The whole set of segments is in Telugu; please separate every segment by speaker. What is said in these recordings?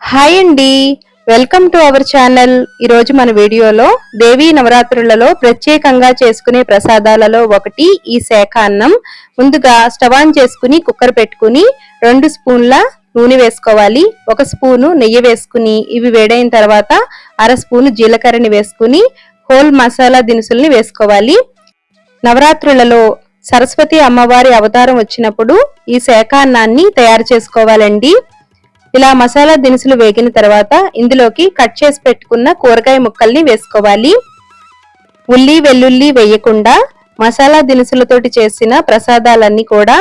Speaker 1: హాయ్ అండి. Welcome to our channel. ఈరోజు మన వీడియోలో దేవీ నవరాత్రులలో ప్రత్యేకంగా చేసుకునే ప్రసాదాలలో ఒకటి ఈ శాఖ అన్నం. ముందుగా స్టవ్ ఆన్ చేసుకుని కుక్కర్ పెట్టుకుని రెండు స్పూన్ల నూనె వేసుకోవాలి. ఒక స్పూను నెయ్యి వేసుకుని ఇవి వేడైన తర్వాత అర స్పూను జీలకర్రని వేసుకుని హోల్ మసాలా దినుసుల్ని వేసుకోవాలి. నవరాత్రులలో సరస్వతి అమ్మవారి అవతారం వచ్చినప్పుడు ఈ శాఖాన్నాన్ని తయారు చేసుకోవాలండి. ఇలా మసాలా దినుసులు వేగిన తర్వాత ఇందులోకి కట్ చేసి పెట్టుకున్న కూరగాయ ముక్కల్ని వేసుకోవాలి. ఉల్లి వెల్లుల్లి వేయకుండా మసాలా దినుసులతోటి చేసిన ప్రసాదాలన్నీ కూడా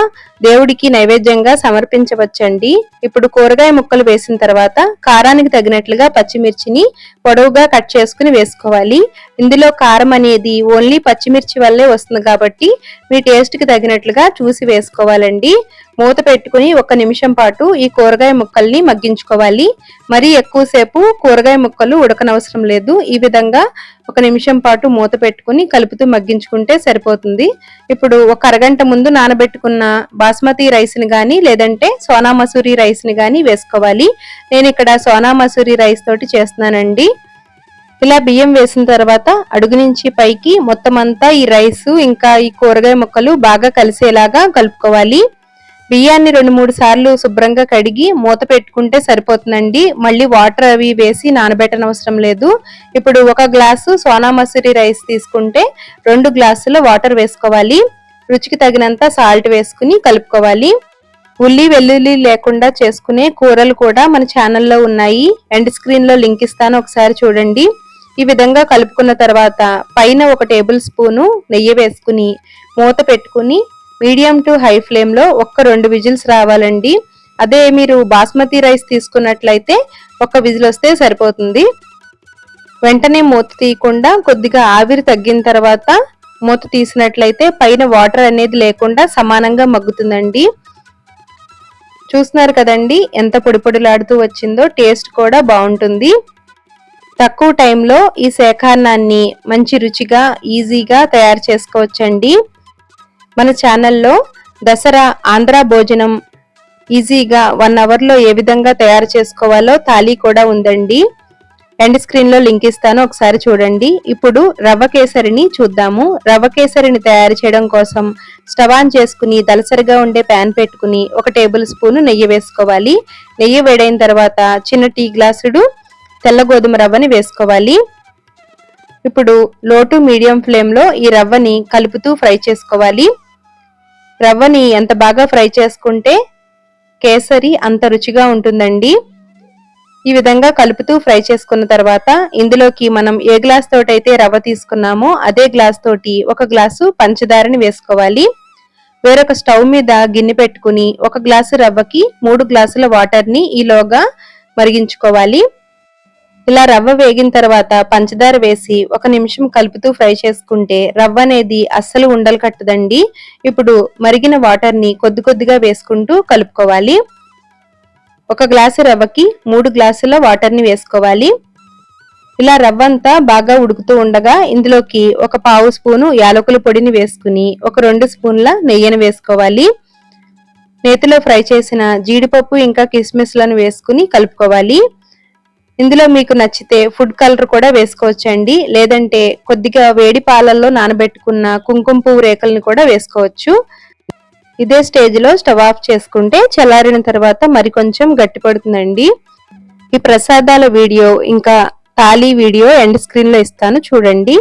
Speaker 1: దేవుడికి నైవేద్యంగా సమర్పించవచ్చండి. ఇప్పుడు కూరగాయ ముక్కలు వేసిన తర్వాత కారానికి తగినట్లుగా పచ్చిమిర్చిని పొడవుగా కట్ చేసుకుని వేసుకోవాలి. ఇందులో కారం అనేది ఓన్లీ పచ్చిమిర్చి వల్లే వస్తుంది కాబట్టి మీ టేస్ట్కి తగినట్లుగా చూసి వేసుకోవాలండి. మూత పెట్టుకుని ఒక నిమిషం పాటు ఈ కూరగాయ ముక్కల్ని మగ్గించుకోవాలి. మరీ ఎక్కువసేపు కూరగాయ ముక్కలు ఉడకనవసరం లేదు. ఈ విధంగా ఒక నిమిషం పాటు మూత పెట్టుకుని కలుపుతూ మగ్గించుకుంటే సరిపోతుంది. ఇప్పుడు ఒక అరగంట ముందు నానబెట్టుకున్న బాస్మతి రైస్ని కానీ లేదంటే సోనా మసూరి రైస్ని కానీ వేసుకోవాలి. నేను ఇక్కడ సోనా మసూరి రైస్ తోటి చేస్తున్నానండి. ఇలా బియ్యం వేసిన తర్వాత అడుగు నుంచి పైకి మొత్తం అంతా ఈ రైస్ ఇంకా ఈ కూరగాయ ముక్కలు బాగా కలిసేలాగా కలుపుకోవాలి. బియ్యాన్ని రెండు మూడు సార్లు శుభ్రంగా కడిగి మూత పెట్టుకుంటే సరిపోతుందండి. మళ్ళీ వాటర్ అవి వేసి నానబెట్టనవసరం లేదు. ఇప్పుడు ఒక గ్లాసు సోనా మసూరి రైస్ తీసుకుంటే రెండు గ్లాసుల వాటర్ వేసుకోవాలి. రుచికి తగినంత సాల్ట్ వేసుకుని కలుపుకోవాలి. ఉల్లి వెల్లుల్లి లేకుండా చేసుకునే కూరలు కూడా మన ఛానల్లో ఉన్నాయి. ఎండ్ స్క్రీన్లో లింక్ ఇస్తాను ఒకసారి చూడండి. ఈ విధంగా కలుపుకున్న తర్వాత పైన ఒక టేబుల్ స్పూను నెయ్యి వేసుకుని మూత పెట్టుకుని మీడియం టు హై ఫ్లేమ్లో ఒక్క రెండు విజిల్స్ రావాలండి. అదే మీరు బాస్మతి రైస్ తీసుకున్నట్లయితే ఒక విజిల్ వస్తే సరిపోతుంది. వెంటనే మూత తీయకుండా కొద్దిగా ఆవిరి తగ్గిన తర్వాత మూత తీసినట్లయితే పైన వాటర్ అనేది లేకుండా సమానంగా మగ్గుతుందండి. చూస్తున్నారు కదండి ఎంత పొడిపొడిలాడుతూ వచ్చిందో టేస్ట్ కూడా బాగుంటుంది. తక్కువ టైంలో ఈ సేకాన్నాన్ని మంచి రుచిగా ఈజీగా తయారు చేసుకోవచ్చండి. మన ఛానల్లో దసరా ఆంధ్ర భోజనం ఈజీగా వన్ అవర్లో ఏ విధంగా తయారు చేసుకోవాలో తాళీ కూడా ఉందండి. ఎండ్ స్క్రీన్లో లింక్ ఇస్తాను ఒకసారి చూడండి. ఇప్పుడు రవ్వ కేసరిని చూద్దాము. రవ్వ కేసరిని తయారు చేయడం కోసం స్టవ్ ఆన్ చేసుకుని దలసరిగా ఉండే ప్యాన్ పెట్టుకుని ఒక టేబుల్ స్పూన్ నెయ్యి వేసుకోవాలి. నెయ్యి వేడైన తర్వాత చిన్న టీ గ్లాసుడు తెల్ల గోధుమ రవ్వని వేసుకోవాలి. ఇప్పుడు లో టు మీడియం ఫ్లేమ్లో ఈ రవ్వని కలుపుతూ ఫ్రై చేసుకోవాలి. రవ్వని ఎంత బాగా ఫ్రై చేసుకుంటే కేసరి అంత రుచిగా ఉంటుందండి. ఈ విధంగా కలుపుతూ ఫ్రై చేసుకున్న తర్వాత ఇందులోకి మనం ఏ గ్లాస్ తోటి అయితే రవ్వ తీసుకున్నామో అదే గ్లాస్ తోటి ఒక గ్లాసు పంచదారని వేసుకోవాలి. వేరొక స్టవ్ మీద గిన్నె పెట్టుకుని ఒక గ్లాసు రవ్వకి మూడు గ్లాసుల వాటర్ని ఈలోగా మరిగించుకోవాలి. ఇలా రవ్వ వేగిన తర్వాత పంచదార వేసి ఒక నిమిషం కలుపుతూ ఫ్రై చేసుకుంటే రవ్వ అనేది అస్సలు ఉండలు కట్టదండి. ఇప్పుడు మరిగిన వాటర్ని కొద్ది కొద్దిగా వేసుకుంటూ కలుపుకోవాలి. ఒక గ్లాసు రవ్వకి మూడు గ్లాసుల వాటర్ని వేసుకోవాలి. ఇలా రవ్వ అంతా బాగా ఉడుకుతూ ఉండగా ఇందులోకి ఒక పావు స్పూను యాలకుల పొడిని వేసుకుని ఒక రెండు స్పూన్ల నెయ్యిని వేసుకోవాలి. నేతిలో ఫ్రై చేసిన జీడిపప్పు ఇంకా కిస్మిస్లను వేసుకుని కలుపుకోవాలి. ఇందులో మీకు నచ్చితే ఫుడ్ కలర్ కూడా వేసుకోవచ్చండి. లేదంటే కొద్దిగా వేడి పాలల్లో నానబెట్టుకున్న కుంకుమ పువ్వు రేకల్ని కూడా వేసుకోవచ్చు. ఇదే స్టేజ్లో స్టవ్ ఆఫ్ చేసుకుంటే చల్లారిన తర్వాత మరి కొంచెం గట్టి పడుతుందండి ఈ ప్రసాదాల వీడియో ఇంకా తాళీ వీడియో ఎండ్ స్క్రీన్లో ఇస్తాను చూడండి.